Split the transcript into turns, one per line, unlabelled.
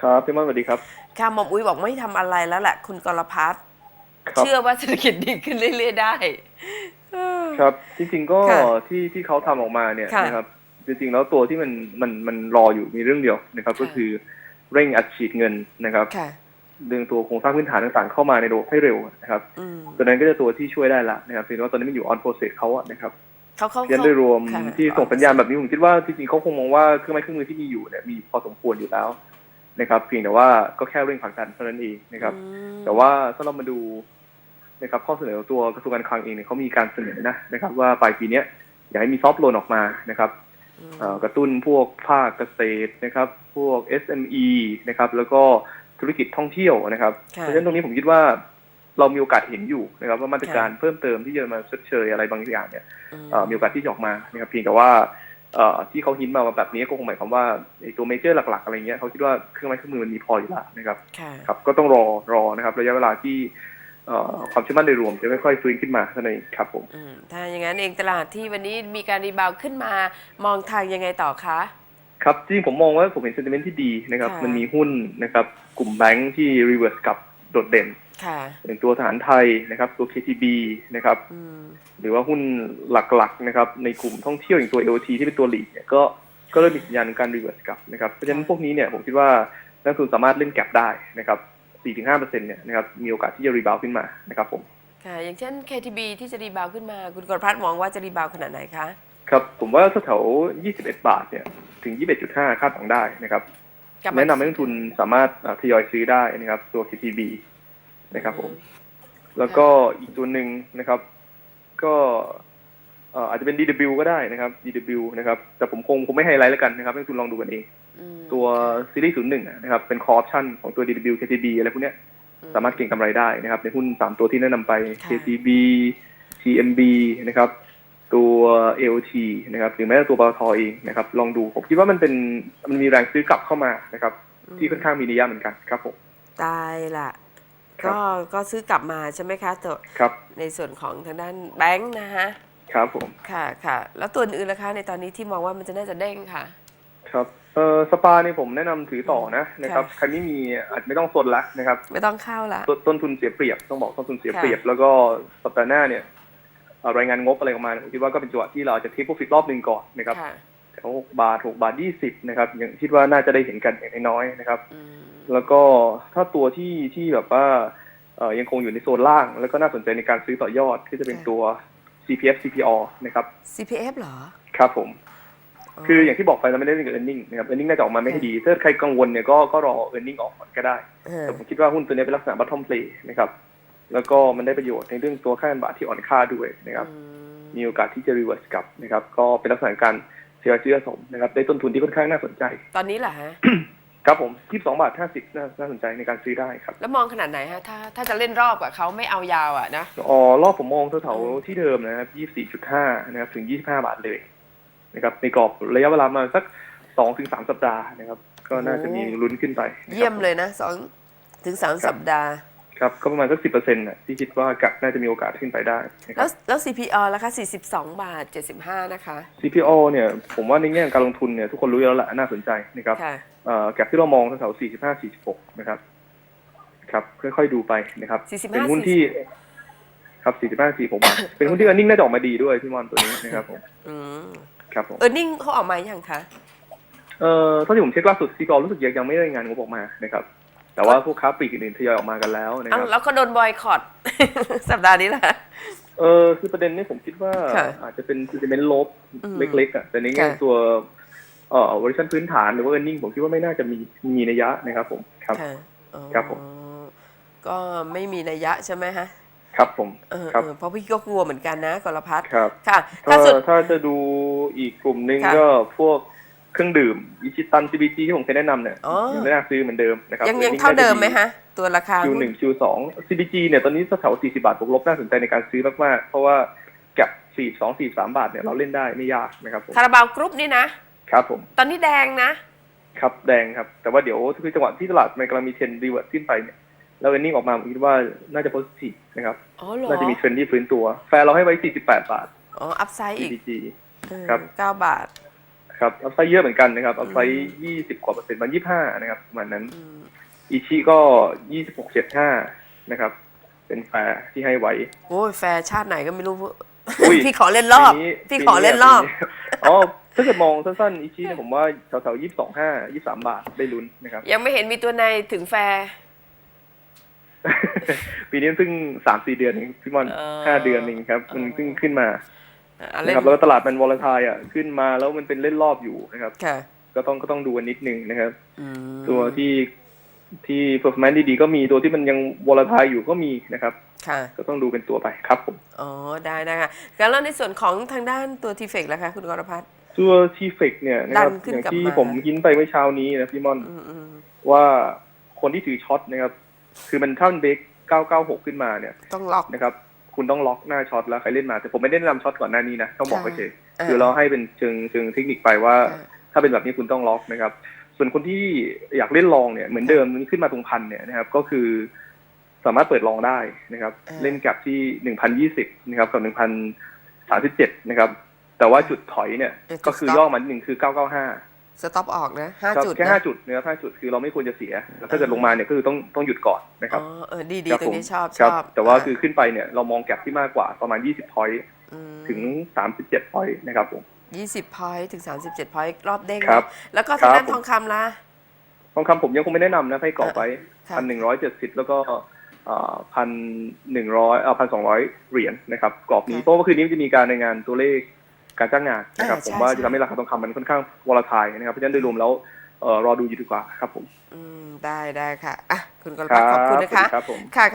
ครับพี่มอนสวัสดีครับ
ค่ะหมอมอุ้ยบอกไม่ทำอะไรแล้วแหละคุณกรพัฒน์
ครับ
เชื่อว่าเศรษฐกิจดีขึ้นเรื่อยๆได้เออ
ครับ จริงๆก็
ค่ะ
ที่ที่เขาทำออกมาเนี่ย
ค่ะ
นะครับจริงๆแล้วตัวที่มันมันมันรออยู่มีเรื่องเดียวนะครับ
ค่ะ
ก็คือเร่งอัดฉีดเงินนะครับ
ค่ะ
ดึงตัวโครงสร้างพื้นฐานต่างๆเข้ามาในระบบให้เร็วนะครับ
อืม
ตัวนั้นก็จะตัวที่ช่วยได้ละนะครับเพียงแต่ว่าตอนนี้มันอยู่ on process เขาอะนะครับ
เขาเขา
ยันโดยรวม
ค่ะ
ที่ส่งสัญญาณแบบนี้ผมคิดว่าจริงๆเขาคงมองว่าเครื่องไม้เครื่องมือที่มีอยู่เนี่ยมีพอสมควรอยู่แล้ว นะครับเพียงแต่ว่าก็แค่เร่งผลักดันเท่านั้นเองนะครับ
อืม
แต่ว่าถ้าเรามาดูนะครับข้อเสนอตัวกระทรวงการคลังเองเนี่ยเขามีการเสนอนะนะครับ ว่าปลายปีเนี้ยอยากให้มีซอฟต์โลนออกมานะครับ
อืม
เอ่อกระตุ้นพวกภาคเกษตรนะครับ พวก SME นะครับ แล้วก็ธุรกิจท่องเที่ยวนะครับ
ค่ะ
เพราะฉะนั้นตรงนี้ผมคิดว่าเรามีโอกาสเห็นอยู่นะครับ ว่ามาตรการเพิ่มเติมที่จะมาชดเชยอะไรบางอย่างเนี่ย
อืม
เอ่อมีโอกาสที่จะออกมานะครับเพียงแต่ว่าเอ่อ ที่เขาหินมาแบบนี้ก็คงหมายความว่าไอ้ตัวเมเจอร์หลัก ๆ อะไรเงี้ยเขาคิดว่าเครื่องไม้เครื่องมือมันมีพออยู่แล้วนะครับ
ค่ะ
ครับก็ต้องรอรอนะครับ ระยะเวลาที่เอ่อความเชื่อมั่นโดยรวมจะค่อยๆฟื้นขึ้นมาเท่านั้นเองครับผม
อืมถ้าอย่างนั้นเองตลาดที่วันนี้มีการรีบาวด์ขึ้นมามองทางยังไงต่อคะ
ครับจริงผมมองว่าผมเห็นเซนติเมนต์ที่ดีนะครับ
ค่ะ
มันมีหุ้นนะครับ กลุ่มแบงค์ที่รีเวิร์สกลับโดดเด่น
ค่ะ
อย่างตัวทหารไทยนะครับ ตัว KTB นะครับ
อืม
หรือว่าหุ้นหลักๆนะครับในกลุ่มท่องเที่ยวอย่างตัว AOT ที่เป็นตัวหลีดเนี่ยก็ก็เริ่มมีสัญญาณการรีเวิร์สกลับนะครับเพราะฉะนั้นพวกนี้เนี่ยผมคิดว่านักลงทุนสามารถเล่นแก็บได้นะครับ 4-5%เนี่ยนะครับมีโอกาสที่จะรีบาวขึ้นมานะครับผม
ค่ะอย่างเช่น KTB ที่จะรีบาวด์ขึ้นมาคุณกรพัฒน์มองว่าจะรีบาวด์ขนาดไหนคะ
ครับผมว่าแถวๆ21 บาทเนี่ยถึง 21.5 คาดหวังได้นะครับ
กลับมา
แนะนำให้นักลงทุนสามารถอ่าทยอยซื้อได้นะครับตัว KTB นะครับผม แล้วก็อีกตัวหนึ่งนะครับ ก็เอ่ออาจจะเป็น DW ก็ได้นะครับ DW นะครับ แต่ผมคงคงไม่ไฮไลท์แล้วกันนะครับ ให้คุณลองดูกันเอง
อืม
ตัวซีรีส์01นะครับ เป็นคอร์ option ของตัว DW KTB อะไรพวกเนี้ย
อื
สามารถเก็งกำไรได้นะครับ ในหุ้น3ตัวที่แนะนำไป
ค่ะ
KTB TMB นะครับ ตัว AOT นะครับ หรือแม้แต่ตัวปตทเองนะครับ ลองดู ผมคิดว่ามันเป็น มันมีแรงซื้อกลับเข้ามานะครับ ที่ค่อนข้างมีนัยยะเหมือนกันครับผม
ตายละ
ครับ
ก็ก็ซื้อกลับมาใช่ไหมคะตัว
ครับ
ในส่วนของทางด้านแบงค์นะฮะ
ครับผม
ค่ะค่ะแล้วตัวอื่นล่ะคะในตอนนี้ที่มองว่ามันจะน่าจะเด้งค่ะ
ครับเออสปาเนี่ยผมแนะนำถือต่อนะนะครับ
ค่ะ
ใครไม่มีอาจจะไม่ต้องสนละนะครับ
ไม่ต้องเข้าละ
ต้นต้นทุนเสียเปรียบต้องบอกต้นทุนเสียเปรียบ แล้วก็สัปดาห์หน้าเนี่ยเอ่อรายงานงบอะไรออกมาผมคิดว่าก็เป็นจังหวะที่เราอาจจะเทคโปรฟิตรอบหนึ่งก่อนนะครับ
ค่ะ
แถวหกบาทหกบาทยี่สิบนะครับยังคิดว่าน่าจะได้เห็นกันอย่างน้อยๆนะครับ
อืม
แล้วก็ถ้าตัวที่ที่แบบว่าเอ่อยังคงอยู่ในโซนล่าง แล้วก็น่าสนใจในการซื้อต่อยอดที่จะเป็นตัว CPF CPO นะครับ
CPF เหรอ
ครับผม คืออย่างที่บอกไปเราไม่ได้เรื่องกับ earning นะครับ earning น่าจะออกมาไม่ให้ดี ถ้าใครกังวลเนี่ยก็ก็รอ earning ออกก่อนก็ได้
เออ
แต่ผมคิดว่าหุ้นตัวนี้เป็นลักษณะ bottom play นะครับ แล้วก็มันได้ประโยชน์ในเรื่องตัวค่าเงินบาทที่อ่อนค่าด้วยนะครับ
อืม
มีโอกาสที่จะ reverse กลับนะครับ ก็เป็นลักษณะการเสียซื้อสะสมนะครับ ได้ต้นทุนที่ค่อนข้างน่าสนใจ
ตอนนี้แหละฮะ
ครับผม22บาท50น่าน่าสนใจในการซื้อได้ครับ
แล้วมองขนาดไหนฮะ ถ้าถ้าจะเล่นรอบกับเขาไม่เอายาวอะนะ
อ๋อ รอบผมมองแถวๆที่เดิมนะครับ24.5นะครับ ถึง25บาทเลยนะครับ ในกรอบระยะเวลามาสัก2ถึง3สัปดาห์นะครับ ก็น่าจะมีลุ้นขึ้นไปนะครับ
เยี่ยมเลยนะสองถึงสามสัปดาห์
ครับก็ประมาณสักสิบเปอร์เซ็นต์ะที่คิดว่ากัดน่าจะมีโอกาสขึ้นไปได้นะค
แล้
รั
ว
บ
แล้ว CPO ล่ะคะ42 บาท 75 นะคะ
CPO เนี่ยผมว่าในแง่ของการลงทุนเนี่ยทุกคนรู้อยู่แล้วแหละน่าสนใจนะครับ
ค่ะ
เอ่อแก็บที่เรามองแถวๆ45 46 นะครับ ครับ ค่อยๆดูไปนะครับ
45
เป็นหุ้นที่ ครับ45 46บาทเป็นหุ้นที่ earning น่าจะออกมาดีด้วยพี่มอนตัวนี้นะครับผม
อืม
ครับผม
เออร์เน็งเขาออกมายังคะ
เอ่อเท่าที่ผมเช็คล่าสุด CPO รู้สึกยังยังไม่ได้รายงานงบออกมานะครับ แต่ว่าพวกค้าปลีกอื่นๆทยอยออกมากันแล้วนะค
อ้าว
รับ
แล้วก็โดนบอยคอต สัปดาห์นี้แหละ
เออคือประเด็นนี้ผมคิดว่า
ค่ะ
อาจจะเป็น sentiment ลบ
อืม
เล็กๆอะแต่ในแง่
ค่ะ
ตัวเอ่อเวอร์ชันพื้นฐานหรือว่า earning ผมคิดว่าไม่น่าจะมีมีนัยยะนะครับผมครับ
ค่ะอ๋อ
ครับผม
ก็ไม่มีนัยยะใช่ไหมฮะ
ครับผม
เออ
ครับ
เออเพราะพี่ก็กลัวเหมือนกันนะกรพัฒน์
ครับ
ค่ะ
ก็
ถ้าสุด
ถ้าจะดูอีกกลุ่มหนึ่ง
ค่ะ
ก็พวก เครื่องดื่มอิชิตัน CBG ที่ผมเคยแนะนำเนี่ย
อ๋อ
ยังไม่น่าซื้อเหมือนเดิมนะครับ
ยังยัง
earning
เท่าเดิม
น่จะ
ไหมฮะ ตัวราคา
คิว
หุ้น
หนึ่งคิวสอง CBG เนี่ยตอนนี้แถว40บาทบวกลบน่าสนใจในการซื้อมากๆ เพราะว่าแกับ42 43บาทเนี่ยเราเล่นได้ไม่ยากนะครับผม
คาราบาวกรุ๊ปนี่นะ
ครับผม
ตอนนี้แดงนะ
ครับแดงครับ แต่ว่าเดี๋ยวคือจังหวะที่ตลาดมันกำลังมีเทรนด์รีเวิร์สขึ้นไปเนี่ยแล้วเอนนิ่งออกมาผมคิดว่าน่าจะโพสิทีฟนะครับ
อ๋อเหรอ
น่าจะมีเทรนด์ที่ฟื้นตัว แฟร์เราให้ไว้ 48 บาท
อ๋ออัพไซด์อีก
CBG
เออ
ครับ
เก้าบาท
ครับอัพไซด์เยอะเหมือนกันนะครับอัพไซด์ยี่สิบกว่าเปอร์เซ็นต์มันยี่ห้านะครับประมาณนั้น
อืม
อีชีก็ยี่สิบหกเจ็ดห้านะครับ เป็นแฟร์ที่ให้ไว้
โอ้ยแฟร์ชาติไหนก็ไม่รู้
อุ้ย
พี่ขอเล่นรอบ
ปีนี้
พี่ขอเล่นรอบ
ปีนี้อ๋อ ถ้าเกิดมองสั้นๆ อีชีเนี่ยผมว่าแถวๆยี่สิบสองห้ายี่สามบาทได้ลุ้นนะครับ
ยังไม่เห็นมีตัวในถึงแฟร์
ปีนี้เพิ่งสามสี่เดือนเองพี่มอน
เออ
ห้าเดือนเองครับ มัน
เออ
เพิ่งขึ้นมา
อะไร
นะครับแล้วก็ตลาดมันวอลทายอะขึ้นมาแล้วมันเป็นเล่นรอบอยู่นะครับ
ค่ะ
ก็ต้องก็ต้องดูกันนิดนึงนะครับ
อืม
ตัวที่ที่ performance ดีๆก็มีตัวที่มันยังวอลทายอยู่ก็มีนะครับ
ค่ะ
ก็ต้องดูเป็นตัวไปครับผม
อ๋อได้นะคะแล้วในส่วนของทางด้านตัวทีเฟกล่ะคะคุณกรพัฒน์
ตัวทีเฟกเนี่ยนะครับ
ดันขึ้น
อย่าง
กลับ
ที่
มา
ผมหินไปเมื่อเช้านี้นะพี่มอน
อืมอืม
ว่าคนที่ถือช็อตนะครับ คือมันถ้ามันเบรก996 ขึ้นมาเนี่ย
ต้องล็อก
นะครับ คุณต้องล็อกหน้าช็อตแล้วใครเล่นมา แต่ผมไม่ได้แนะนำช็อตก่อนหน้านี้นะต้องบอกไปเฉย
อ่า
คือเราให้เป็นเชิงเชิงเทคนิคไปว่า
อ่า
ถ้าเป็นแบบนี้คุณต้องล็อกนะครับ ส่วนคนที่อยากเล่นลองเนี่ยเหมือนเดิมมันขึ้นมาตรงพันเนี่ยนะครับก็คือสามารถเปิดลองได้นะครับ
อ่า
เล่นกับที่หนึ่งพันยี่สิบนะครับกับหนึ่งพันสามสิบเจ็ดนะครับ แต่ว่าจุดถอยเนี่ยก็คือย่อมาหนึ่งคือเก้าเก้าห้า
สต็อปออกนะห้าจุด
แค่
นะ
ห้าจุดนะครับห้าจุดคือเราไม่ควรจะเสีย แล้วถ้าเกิดลงมาเนี่ยก็คือต้องต้องหยุดก่อนนะครับ
อ๋อเออดีดี
ครับ
ตรงนี้
ผม
ชอบ
ค
ช
รับ
อบ
แต่ว่าาคือขึ้นไปเนี่ยเรามองแก็บที่มากกว่าประมาณยี่สิบพอยต์
ม
ถึงสามสิบเจ็ดพอยต์นะครับผม
ยี่สิบพอยต์ถึงสามสิบเจ็ดพอยต์รอบเด้ง
ครับ
เนอะแล้วก็ทางด้าน
ครับผม
ทองคำล่ะ
ทองคำผมยังคงไม่แนะนำนะให้กรอบไว้
ครับ
พันหนึ่งร้อยเจ็ดสิบแล้วก็พันหนึ่งร้อยเอ่อพันสองร้อยเหรียญนะครับกรอบนี้เพราะว่าคืนนี้มันจะมีการรายงานตัวเลข การจ้างงานนะครับ
อ่า
ผม
ใช่
ว่า
ใช่
จะทำให้ราคาทองคำมันค่อนข้างวอลทายนะครับเพราะฉะนั้นโดยรวมแล้วเอ่อรอดูอยู่ดีกว่าครับผม
อืมได้ได้ค่ะอะคุณกร
ครั
พัฒน์ขอบคุณ
บ
นะคะ
ครับผม
ค่ะ